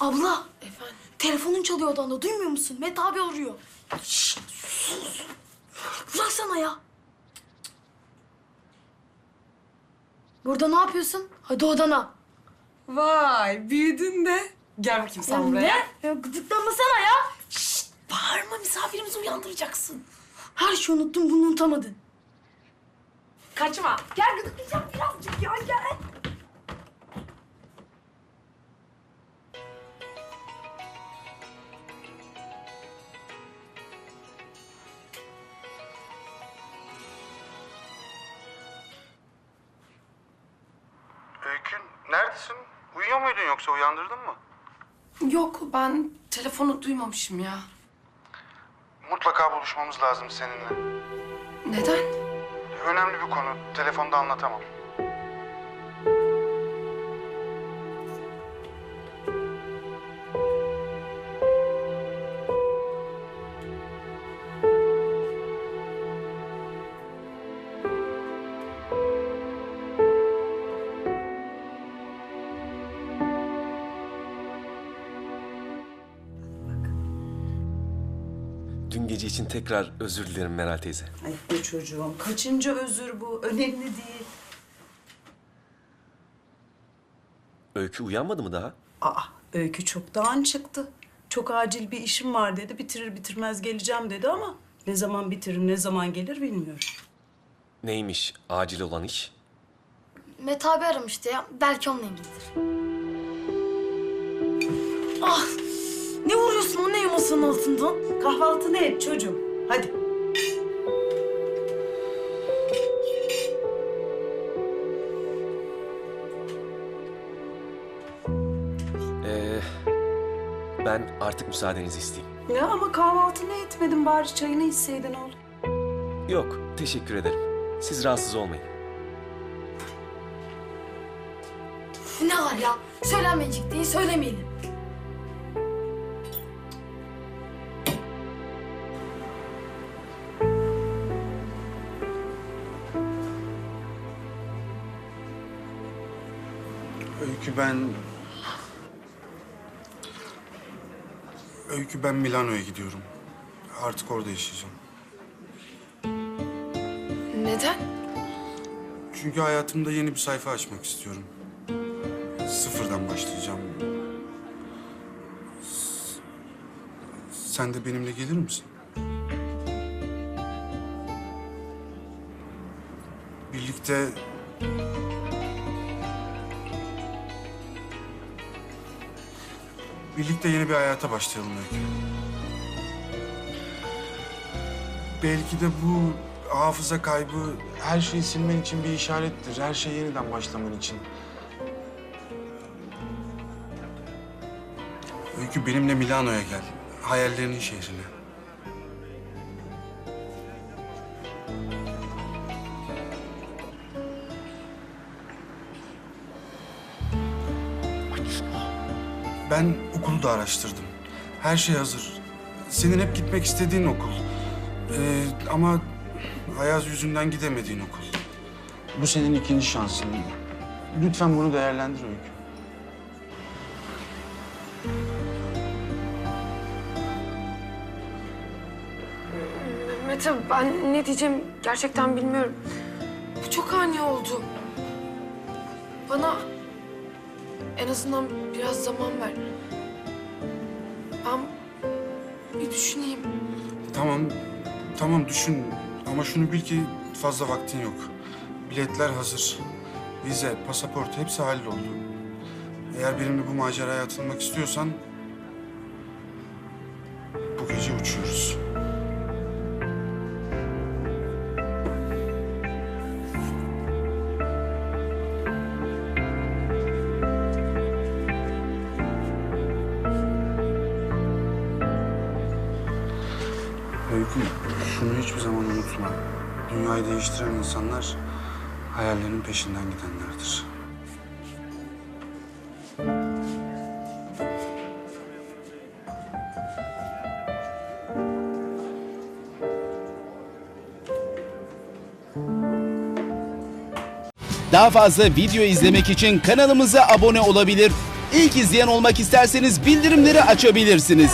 Abla, Efendim? telefonun çalıyor odanda. Duymuyor musun? Mete abi arıyor. Şşş, sus. Bıraksana ya. Burada ne yapıyorsun? Hadi odana. Vay büyüdün de. Gel bakayım sen Ya buraya. ne? Ya gıdıklamasana ya. Şşt, bağırma misafirimizi uyandıracaksın. Her şeyi unuttun, bunu unutamadın. Kaçma. Gel gıdıklayacağım birazcık ya, gel. Neredesin? Uyuyor muydun yoksa uyandırdın mı? Yok ben telefonu duymamışım ya. Mutlaka buluşmamız lazım seninle. Neden? Önemli bir konu. Telefonda anlatamam. Dün gece için tekrar özür dilerim Meral teyze. Ay be çocuğum, kaçıncı özür bu? Önemli değil. Öykü uyanmadı mı daha? Aa, öykü çoktan çıktı. Çok acil bir işim var dedi. Bitirir bitirmez geleceğim dedi ama ne zaman bitirir, ne zaman gelir bilmiyorum. Neymiş acil olan iş? Mete abi aramıştı ya. Belki onunla ilgilidir. Ah! Yamasının altından? Kahvaltını et çocuğum. Hadi. Ee, ben artık müsaadenizi isteyeyim. Ya ama kahvaltını etmedin bari çayını içseydin oğlum. Yok, teşekkür ederim. Siz rahatsız olmayın. Ne var ya? Söylenmeyecek değil, söylemeyelim. Öykü ben... Öykü ben Milano'ya gidiyorum. Artık orada yaşayacağım. Neden? Çünkü hayatımda yeni bir sayfa açmak istiyorum. Sıfırdan başlayacağım. S- Sen de benimle gelir misin? Birlikte Birlikte yeni bir hayata başlayalım Öykü. Belki de bu hafıza kaybı her şeyi silmen için bir işarettir. Her şey yeniden başlaman için. Öykü benimle Milano'ya gel. Hayallerinin şehrine. Ben okulu da araştırdım. Her şey hazır. Senin hep gitmek istediğin okul. Ee, ama Ayaz yüzünden gidemediğin okul. Bu senin ikinci şansın. Lütfen bunu değerlendir Öykü. Mete ben ne diyeceğim gerçekten bilmiyorum. Bu çok ani oldu. Bana en azından biraz zaman ver. Ben bir düşüneyim. Tamam, tamam düşün. Ama şunu bil ki fazla vaktin yok. Biletler hazır. Vize, pasaport hepsi halloldu. Eğer benimle bu maceraya atılmak istiyorsan... ...bu gece uçuyoruz. Öykü, şunu hiçbir zaman unutma. Dünyayı değiştiren insanlar hayallerinin peşinden gidenlerdir. Daha fazla video izlemek için kanalımıza abone olabilir. ilk izleyen olmak isterseniz bildirimleri açabilirsiniz.